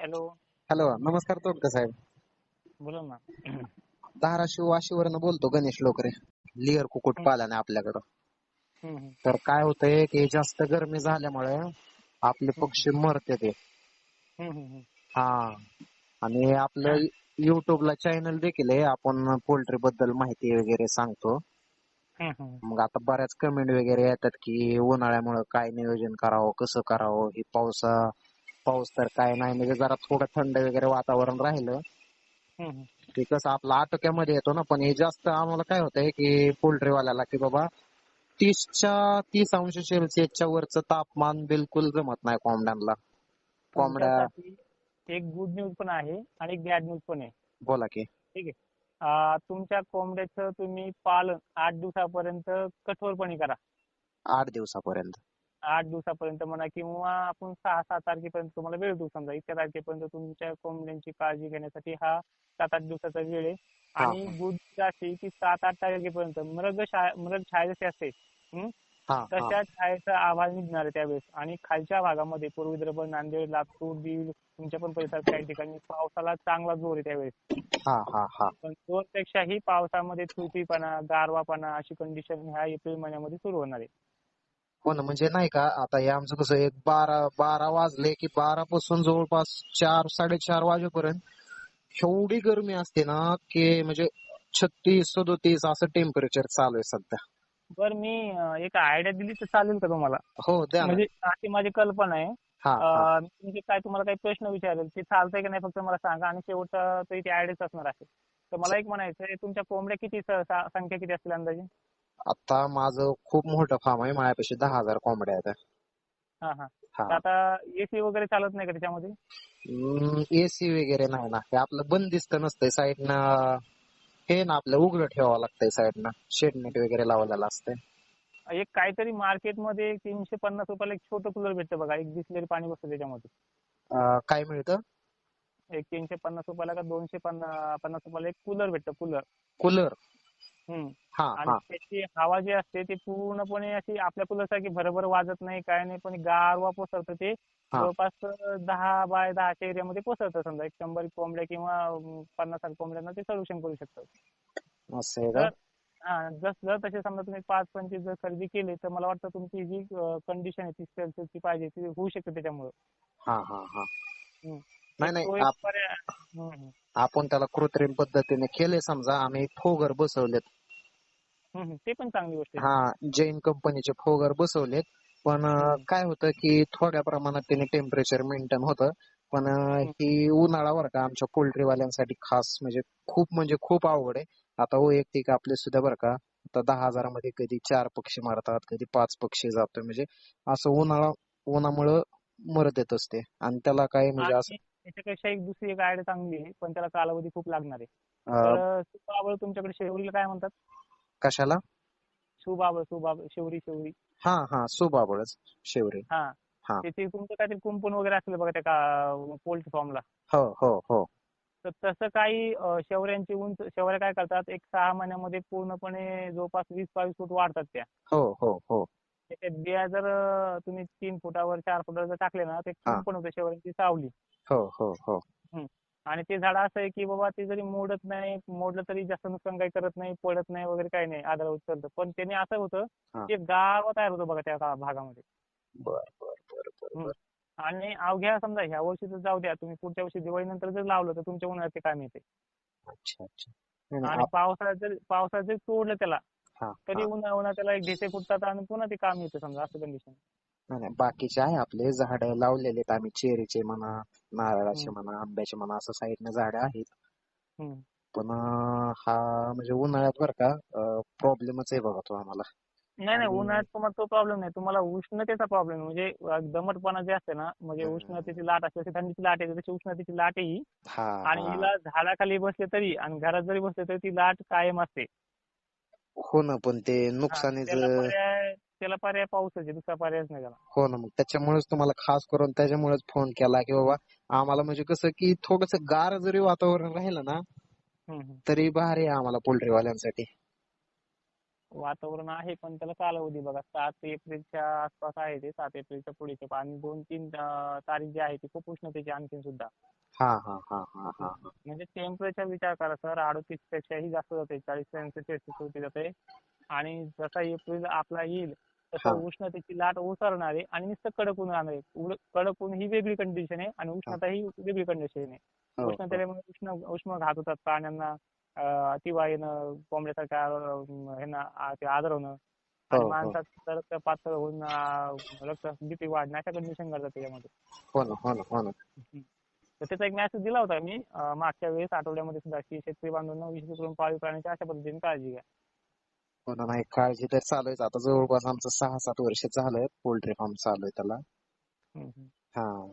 Hello. Hello नमस्कार तोडके साहेब. बोला ना. धाराशिव वाशीवरनं बोलतो गणेश लोकरे. लिअर कुकुट पालन आपल्याकडं. हम्म. तर काय होतंय की जास्त गरमी झाल्यामुळे आपले पक्षी मरते ते. हम्म, हम्म, हम्म. हा. आणि आपलं युट्यूबला चॅनल देखील आहे. आपण पोल्ट्री बद्दल माहिती वगैरे सांगतो. हम्म, हम्म. मग आता बऱ्याच कमेंट वगैरे येतात की उन्हाळ्यामुळे काय नियोजन करावं कसं करावं? हे पावसा पाऊस तर काय नाही. म्हणजे जरा थोडं थंड वगैरे वातावरण राहिलं. हम्म. ते कसं आपलं आटोक्यामध्ये येतो ना पण हे जास्त आम्हाला काय होतंय की पोल्ट्रीवाल्याला की बाबा तीसच्या तीस अंश सेल्सिअसच्या वरचं तापमान बिलकुल जमत नाही कोंबड्यांना. कोंबड्या तुमच्यासाठी एक गुड न्यूज पण आहे आणि एक बॅड न्यूज पण आहे. बोला की. ठीक आहे. आ, तुमच्या कोंबड्याचं तुम्ही पालन आठ दिवसापर्यंत कठोरपणे करा. आठ दिवसापर्यंत. आठ दिवसापर्यंत म्हणा किंवा आपण सहा सात तारखेपर्यंत तुम्हाला वेळ देऊ समजा. इतक्या तारखेपर्यंत तुमच्या कोंबड्यांची काळजी घेण्यासाठी हा सात आठ दिवसाचा वेळ आहे. आणि गुड अशी की सात आठ तारखेपर्यंत मृग मृग छाया जशी असते तशा छायेचा आवाज निघणार आहे त्यावेळेस. आणि खालच्या भागामध्ये पूर्व विदर्भ नांदेड लातूर बीड तुमच्या पण परिसरात काही ठिकाणी पावसाला चांगला जोर आहे त्यावेळेस. हा हा हा. पण पावसामध्ये तुरटीपणा गारवापणा अशी कंडिशन ह्या एप्रिल महिन्यामध्ये सुरू होणार आहे. हो ना म्हणजे नाही का आता हे आमचं कसं एक बारा बारा वाजले की बारा पासून जवळपास चार साडेचार वाजेपर्यंत एवढी गरमी असते ना की म्हणजे छत्तीस सदोतीस असं टेम्परेचर चालू आहे सध्या. बरं मी एक आयडिया दिली तर चालेल का तुम्हाला? हो द्या ना. म्हणजे अशी माझी कल्पना आहे. हा हा. अं, म्हणजे काय तुम्हाला काही प्रश्न विचारेल ते चालतंय का नाही फक्त मला सांगा आणि शेवटचा तरी ती आयडियाच असणार आहे तर मला एक म्हणायचं आहे तुमच्या कोंबड्या किती स- सा- संख्या किती असतील अंदाजे? आता माझं खूप मोठं फार्म आहे. माझ्यापाशी दहा हजार कोंबड्या आहेत. हा हा. हा. तर आता एसी वगैरे चालत नाही का त्याच्यामध्ये? एसी वगैरे नाही ना. हे आपलं बंदिस्त नसतंय. साईडनं हे ना आपलं उघडं ठेवावं लागतंय साईडनं. शेडनेट वगैरे लावलेलं असतंय. एक काहीतरी मार्केटमध्ये तीनशे पन्नास रुपयाला एक छोटं कूलर भेटतं बघा. एक बिसलेरी पाणी बसतं त्याच्यामध्ये. अं, काय मिळतं? एक तीनशे पन्नास रुपयाला का दोनशे पन्नास पन्नास रुपयाला एक कूलर भेटतं. कूलर कूलर आणि हा. त्याची हवा जी असते ती पूर्णपणे अशी आपल्या कूलर सारखी भरभर वाजत नाही काय नाही पण गारवा पसरतं ते. जवळपास दहा बाय दहाच्या एरियामध्ये पसरतं समजा. एक शंभर कोंबड्या किंवा पन्नास साठ कोंबड्यांना ते सोल्युशन करू शकतं असं आहे का? तर हा जस जर तसे समजा तुम्ही पाच पंचवीस जर खरेदी केली तर मला वाटतं तुमची जी कंडिशन आहे ती सेल्सिअसची पाहिजे ती होऊ शकते त्याच्यामुळे. आपण त्याला कृत्रिम पद्धतीने केले समजा आम्ही फोगर बसवलेत. ते पण चांगली गोष्ट आहे. हा जैन कंपनीचे फोगर बसवलेत. पण. काय होतं की थोड्या प्रमाणात त्याने टेम्परेचर मेंटेन होतं. पण. ही उन्हाळा बरं का आमच्या पोल्ट्री वाल्यांसाठी खास म्हणजे खूप म्हणजे खूप अवघड आहे. आता वैयक्तिक आपले सुद्धा बरं का आता दहा हजारामध्ये कधी चार पक्षी मारतात कधी पाच पक्षी जातोय. म्हणजे असं उन्हाळा उन्हामुळं मरत येत असते. आणि त्याला काय म्हणजे असं त्याच्यापेक्षा एक दुसरी एक आयडिया चांगली आहे पण त्याला कालावधी खूप लागणार आहे. तर तुमच्याकडे शेवरीला काय म्हणतात? कशाला? सुबाबळ सुबाबळ शेवरी शेवरी. हा हा सुबाबळच शेवरे. हा. हा. त्याची तुमचं काहीतरी कुंपण वगैरे असेल बघा त्या पोल्ट्री फॉर्मला. हो हो हो. तर तसं काही अं, शेवऱ्यांची उंच शेवऱ्या काय करतात? एक सहा महिन्यामध्ये पूर्णपणे जवळपास वीस बावीस फूट वाढतात त्या. हो हो हो. त्याच्यात बिया जर अं, तुम्ही तीन फुटावर चार फुटावर जर टाकले ना ते हा. कुंपण होतं शेवऱ्यांची सावली. हो हो हो. आणि ते झाड असं आहे की बाबा ते जरी मोडत नाही मोडलं तरी जास्त नुकसान काही करत नाही पडत नाही वगैरे काही नाही आधार चालतं पण त्याने असं होतं हा. की गाव तयार होतं बघा त्या गा- भागामध्ये. बर बर बर बर बर. आणि अवघ्या समजा ह्या वर्षी तर जाऊ द्या तुम्ही पुढच्या वर्षी दिवाळीनंतर जर लावलं तर तुमच्या उन्हाळ्यात ते काम येते अच्छा अच्छा. नाही, नाही, आणि आप- पावसाळ्यात जर पावसाळ्यात जर तोडलं त्याला हा, तरी हा. उन्हा उन्हा त्याला एक ढेसे फुटतात आणि पुन्हा ते काम येतं समजा असं कंडिशन नाही नाही बाकीचे आहे आपले झाड लावलेले आहेत आम्ही चेरीचे म्हणा नारळाचे. म्हणा आंब्याचे म्हणा असं साईडने झाडं आहेत हम्म. पण अं, हा म्हणजे उन्हाळ्यात बरं का प्रॉब्लेमच आहे बघा तो आम्हाला नाही नाही आणि- उन्हाळ्यात तुम्हाला तो प्रॉब्लेम नाही तुम्हाला उष्णतेचा प्रॉब्लेम म्हणजे अं, दमटपणा जे असते ना म्हणजे हम्म. उष्णतेची लाट असते तशी थंडीची लाट येते तशी उष्णतेची लाट येईल हा आणि हा. हिला झाडाखाली बसले तरी आणि घरात जरी बसले तरी ती लाट कायम असते हो ना पण ते नुकसानीच त्याला पर्याय त्याला पर्याय पाऊसच आहे दुसरा पर्यायच नाही त्याला हो ना मग त्याच्यामुळेच तुम्हाला खास करून त्याच्यामुळेच फोन केला की बाबा आम्हाला म्हणजे कसं की थोडस गार जरी वातावरण राहिलं ना हम्म. तरी भारी आहे आम्हाला पोल्ट्री वाल्यांसाठी वातावरण आहे पण त्याला कालावधी बघा सात एप्रिलच्या आसपास आहे ते सात एप्रिलच्या पुढेचे आणि दोन तीन अं, तारीख जी आहे ती खूप उष्णतेची आणखी सुद्धा हा हा हा हा हा हा. म्हणजे टेम्परेचर विचार करा सर अडतीस पेक्षाही जास्त जाते चाळीस वरती जाते आणि जसा एप्रिल आपला येईल तसं हा. उष्णतेची लाट ओसरणार आहे आणि नुसतं कडक ऊन राहणार आहे. कडक ऊन ही वेगळी कंडिशन आहे आणि उष्णता ही वेगळी कंडिशन आहे. हो, हो. उष्णतेमुळे उष्ण उष्म घात होतात प्राण्यांना अं, अतिवाय येणं कोंबड्यासारख्या ह्यांना आजार होणं आणि हो, हो. माणसाचं रक्त पातळ होऊन रक्त बीपी वाढणं अशा कंडिशन करतात त्याच्यामध्ये. हो हो हो तर त्याचा एक मेसेज दिला होता मी मागच्या वेळेस आठवड्यामध्ये सुद्धा की शेतकरी बांधवांना विशेष करून पाळीव प्राण्याच्या अशा पद्धतीने काळजी घ्या. हो ना नाही काळजी तर चालू आहे आता जवळपास आमचं सहा सात वर्ष झालं पोल्ट्री फार्म चालू आहे त्याला. हा.